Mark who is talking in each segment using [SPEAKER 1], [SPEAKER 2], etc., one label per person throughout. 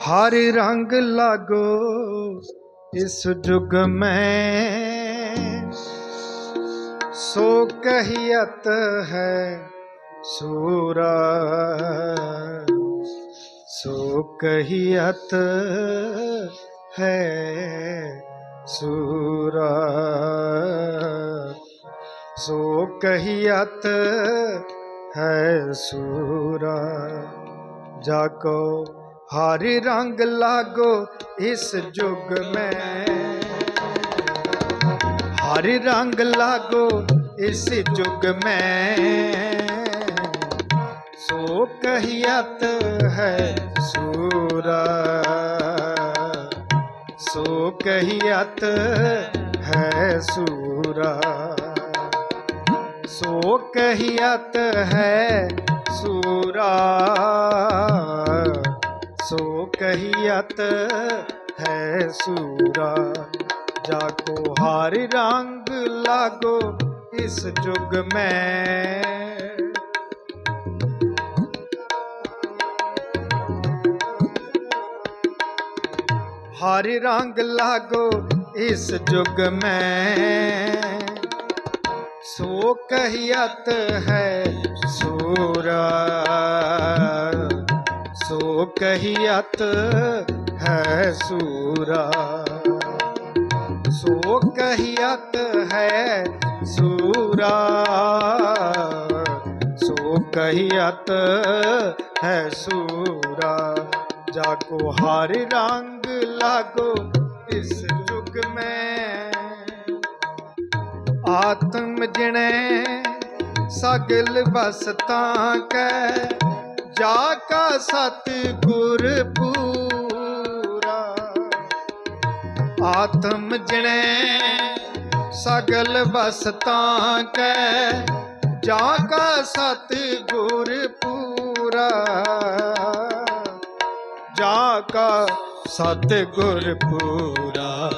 [SPEAKER 1] ਹਰ ਰੰਗ ਲਾਗੋ, ਇਸ ਜੁਗ ਮੈਂ। ਸੋ ਕਹੀਅਤ ਹੈ ਸੂਰਾ, ਸੋ ਕਹੀਅਤ ਹੈ ਸੂਰਾ। ਸੋ ਕਹੀਅਤ ਹੈ ਸੂਰਾ ਜਾਕੋ ਹਰ ਰੰਗ ਲਾਗੋ ਇਸ ਜੁਗ ਮੈਂ। ਹਰ ਰੰਗ ਲਾਗੋ ਇਸ ਜੁਗ ਮੈਂ। ਸੋ ਕਹੀਅਤ ਹੈ ਸੂਰਾ। ਸੋ ਕਹੀਅਤ ਹੈ ਸੂਰਾ। ਸੋ ਕਹੀਅਤ ਹੈ ਸੂਰਾ। ਸੋ ਕਹੀਅਤ ਹੈ ਸੂਰਾ ਜਾਕੋ ਹਰ ਰੰਗ ਲਾਗੋ ਇਸ ਜੁਗ ਮੈਂ ਹਰ ਰੰਗ ਲਾਗੋ ਇਸ ਜੁਗ ਮੈਂ ਸੋ ਕਹੀਅਤ ਹੈ ਸੂਰਾ ਸੋ ਕਹੀਅਤ ਹੈ ਸੂਰਾ। ਸੋ ਕਹੀਅਤ ਹੈ ਸੂਰਾ। ਸੋ ਕਹੀਅਤ ਹੈ ਸੂਰਾ। ਜਾਕੋ ਹਰ ਰੰਗ ਲਾਗੋ ਇਸ ਜੁਗ ਮੈਂ। ਆਤਮ ਜਿਣੇ ਸਗਲ ਵਸਤਾਂ ਕੈ ਜਾ ਕਾ ਸਤ ਗੁਰ ਪੂਰਾ। ਆਤਮ ਜਿਣੇ ਸਗਲ ਵਸਤਾਂ ਕੈ, ਜਾ ਕਾ ਸਤ ਗੁਰ ਪੂਰਾ। ਜਾ ਕਾ ਸਤ ਗੁਰ ਪੂਰਾ।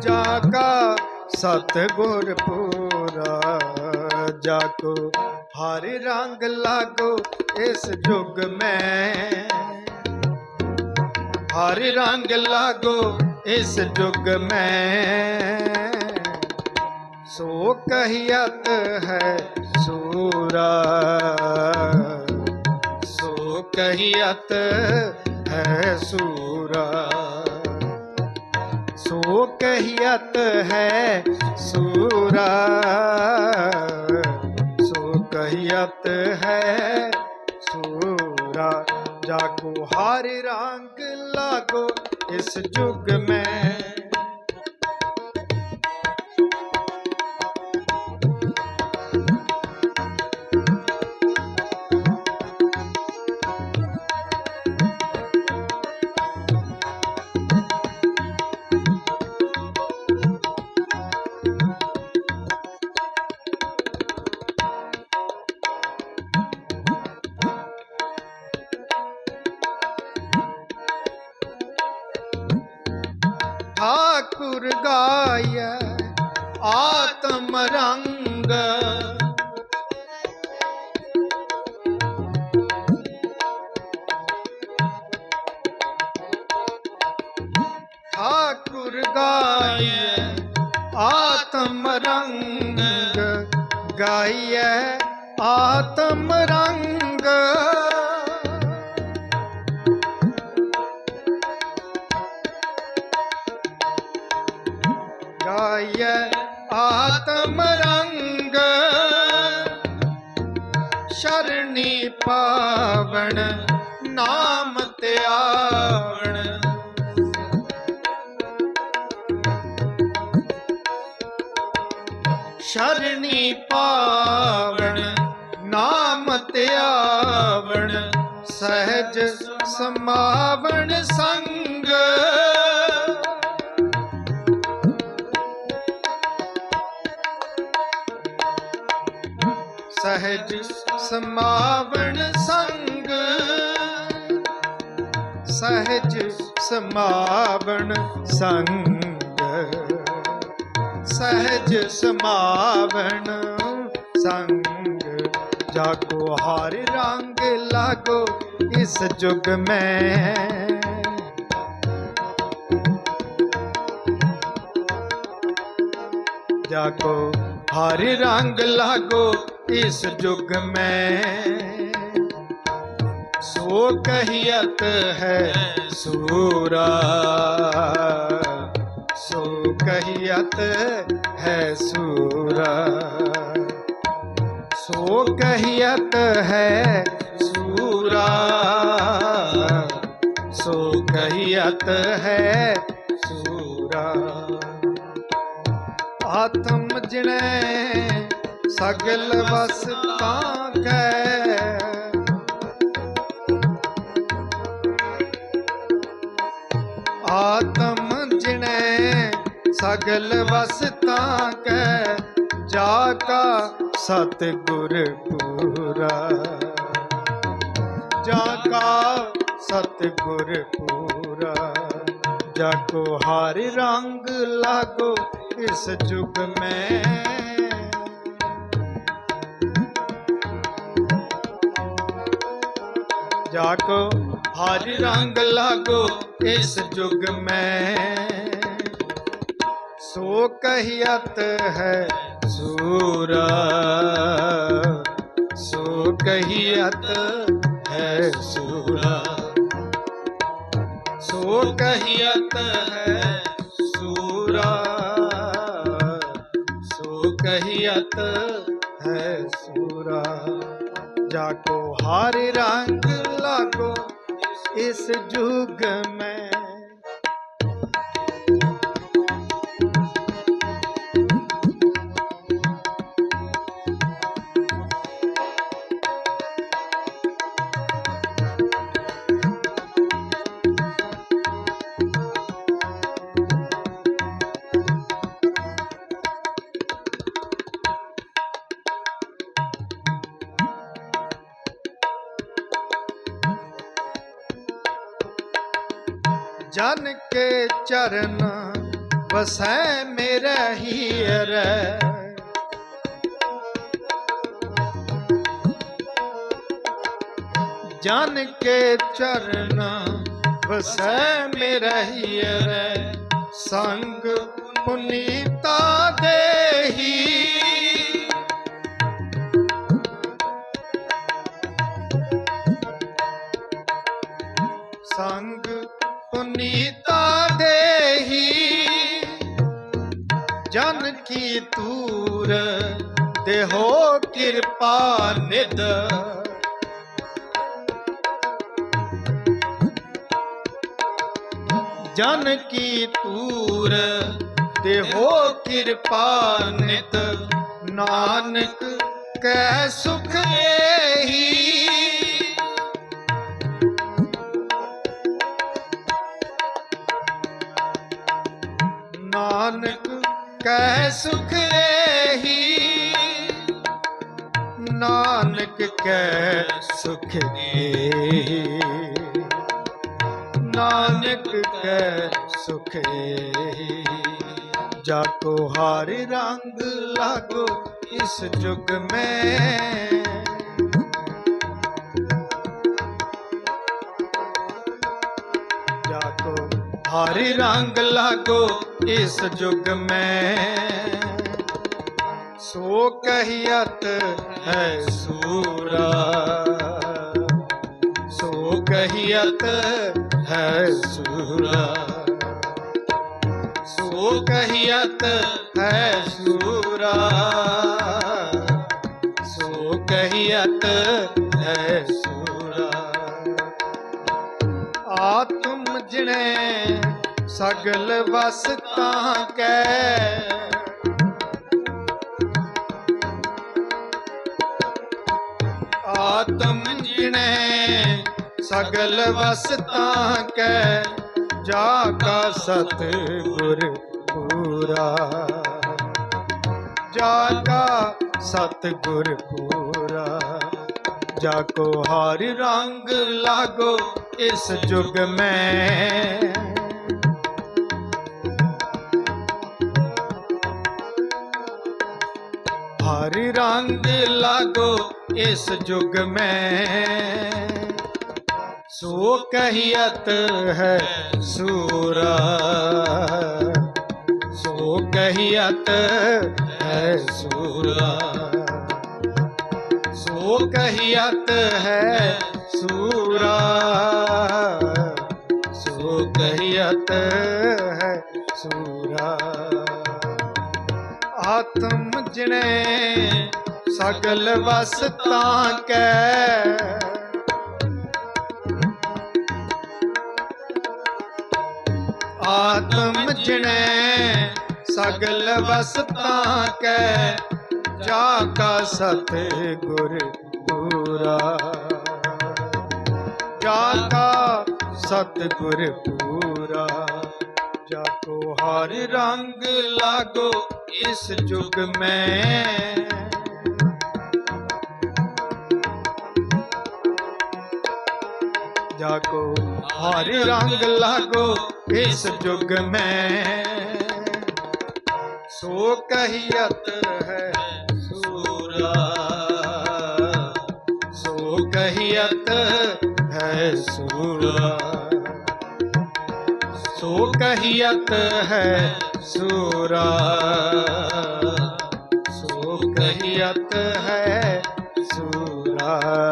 [SPEAKER 1] ਜਾ ਕਾ ਸਤ ਗੁਰ ਪੂਰਾ, ਜਾ ਕੋ ਹਰ ਰੰਗ ਲਾਗੋ ਇਸ ਜੁਗ ਮੈਂ। ਹਰ ਰੰਗ ਲਾਗੋ ਇਸ ਜੁਗ ਮੈਂ। ਸੋ ਕਹੀਅਤ ਹੈ ਸੂਰਾ। ਸੋ ਕਹੀਅਤ ਹੈ ਸੂਰਾ। ਸੋ ਕਹੀਅਤ ਹੈ ਸੂਰਾ। ਕਹੀਅਤ ਹੈ ਸੂਰਾ ਜਾਕੋ ਹਰ ਰੰਗ ਲਾਗੋ ਇਸ ਜੁਗ ਮੈਂ ਰੰਗ ਗਾਇ ਆਤਮ ਰੰਗ। ਗਾਇ ਆਤਮ ਰੰਗ। ਸ਼ਰਣੀ ਪਾਵਣ ਨਾਮ ਤੇ ਸਹਿਜ ਸਮਾਵਣ ਸੰਗ। ਸਹਿਜ ਸਮਾਵਣ ਸੰਗ। ਸਹਿਜ ਸਮਾਵਣ ਸੰਗ। ਸਹਿਜ ਸਮਾਵਣ ਸੰਗ। जाको हर रंग लागो इस जुग में जाको हर रंग लागो इस जुग में सो कहियत है सूरा सो कहियत है सूरा ਸੋ ਕਹੀਅਤ ਹੈ ਸੂਰਾ। ਸੋ ਕਹੀਅਤ ਹੈ ਸੂਰਾ। ਆਤਮ ਜਿਣੈ ਸਗਲ ਵਸ ਤਾਂ ਕੈ ਆਤਮ ਜਿਣੈ ਸਗਲ ਵਸ ਤਾਂ ਕੈ ਜਾ ਸਤ ਗੁਰ ਪੂਰਾ। ਜਾ ਕਾ ਸਤ ਗੁਰ ਪੂਰਾ। ਜਾ ਕੋ ਹਰ ਰੰਗ ਲਾਗੋ, ਇਸ ਜੁਗ ਮੈਂ। ਜਾਕੋ ਹਰ ਰੰਗ ਲਾਗੋ, ਇਸ ਜੁਗ ਮੈਂ। ਸੋ ਕਹੀਅਤ ਹੈ ਸੂਰਾ ਸੋ ਕਹੀਅਤ ਹੈ ਸੂਰਾ। ਸੋ ਕਹੀਅਤ ਹੈ ਸੂਰਾ। ਸੋ ਕਹੀਅਤ ਹੈ ਸੂਰਾ। ਜਾਕੋ ਹਰ ਰੰਗ, ਲਾਗੋ ਇਸ ਜੁਗ ਮੈਂ ਜਨ ਕੇ ਚਰਨ ਵਸੈ ਮੇਰੇ ਹੀਰੇ ਜਨ ਕੇ ਚਰਨ ਵਸੈ ਮੇਰੇ ਹੀਰੇ ਸੰਗ ਪੁਨੀਤਾ ਦੇਹੀ। ਸੰਗ ਪੁਨੀਤਾ ਦੇਹੀ। ਜਨ ਕੀ ਤੂਰ ਦੇਹੋ ਕਿਰਪਾ ਨਿਦ ਜਨ ਕੀ ਤੂਰ ਦੇਹੋ ਕਿਰਪਾ ਨਿਤ ਨਾਨਕ ਕੈ ਸੁਖ ਏਹੀ। ਨਾਨਕ ਕਹਿ ਸੁਖ ਏਹੀ ਨਾਨਕ ਕਹਿ ਸੁਖ ਏਹੀ ਨਾਨਕ ਕਹਿ ਸੁਖ ਜਾ ਜਾਕੋ ਹਰ ਰੰਗ ਲਾਗੋ ਇਸ ਜੁਗ ਮੈਂ। ਜਾਕੋ ਹਰ ਰੰਗ ਲਾਗੋ ਇਸ ਜੁਗ ਮੈਂ ਸੋ ਕਹੀਅਤ ਹੈ ਸੂਰਾ। ਸੋ ਕਹੀਅਤ ਹੈ ਸੂਰਾ। ਸੋ ਕਹੀਅਤ ਹੈ ਸੂਰਾ। ਸੋ ਕਹੀਅਤ ਹੈ ਸੂਰਾ। ਆਤਮ ਜਣੇ ਸਗਲ ਵਸ ਤਾਂ ਕੈ। ਆਤਮ ਜਿਣੇ ਸਗਲ ਵਸ ਤਾਂ ਕੈ, ਜਾ ਕਾ ਸਤ ਗੁਰ ਪੂਰਾ। ਜਾ ਕਾ ਸਤ ਗੁਰ ਪੂਰਾ। ਜਾ ਕੋ ਹਰ ਰੰਗ ਲਾਗੋ, ਇਸ ਜੁਗ ਮੈਂ। ਇਸ ਜੁਗ ਮੈਂ ਸੋ ਕਹੀਅਤ ਹੈ ਸੂਰਾ ਸੋ ਕਹੀਅਤ ਹੈ ਸੂਰਾ ਸੋ ਕਹੀਅਤ ਹੈ ਸੂਰਾ ਸੋ ਕਹੀਅਤ ਹੈ ਸੂਰਾ ਆਤਮ ਜਣੇ ਸਗਲ ਵਸਤਾਂ ਕੈ। ਆਤਮ ਜਣੈ ਸਗਲ ਵਸਤਾਂ ਕੈ। ਜਾ ਕਾ ਸਤ ਗੁਰ ਪੂਰਾ। ਜਾ ਕਾ ਸਤ ਗੁਰ ਪੂਰਾ। ਜਾ ਕੋ ਹਰ ਰੰਗ ਲਾਗੋ ਇਸ ਜੁਗ ਮੈਂ। ਜਾਕੋ ਹਰ ਰੰਗ ਲਾਗੋ, ਇਸ ਜੁਗ ਮੈਂ। ਸੋ ਕਹੀਅਤ ਹੈ ਸੂਰਾ, ਸੋ ਕਹੀਅਤ ਹੈ ਸੂਰਾ। ਸੋ ਕਹੀਅਤ ਹੈ ਸੂਰਾ, ਸੋ ਕਹੀਅਤ ਹੈ ਸੂਰਾ।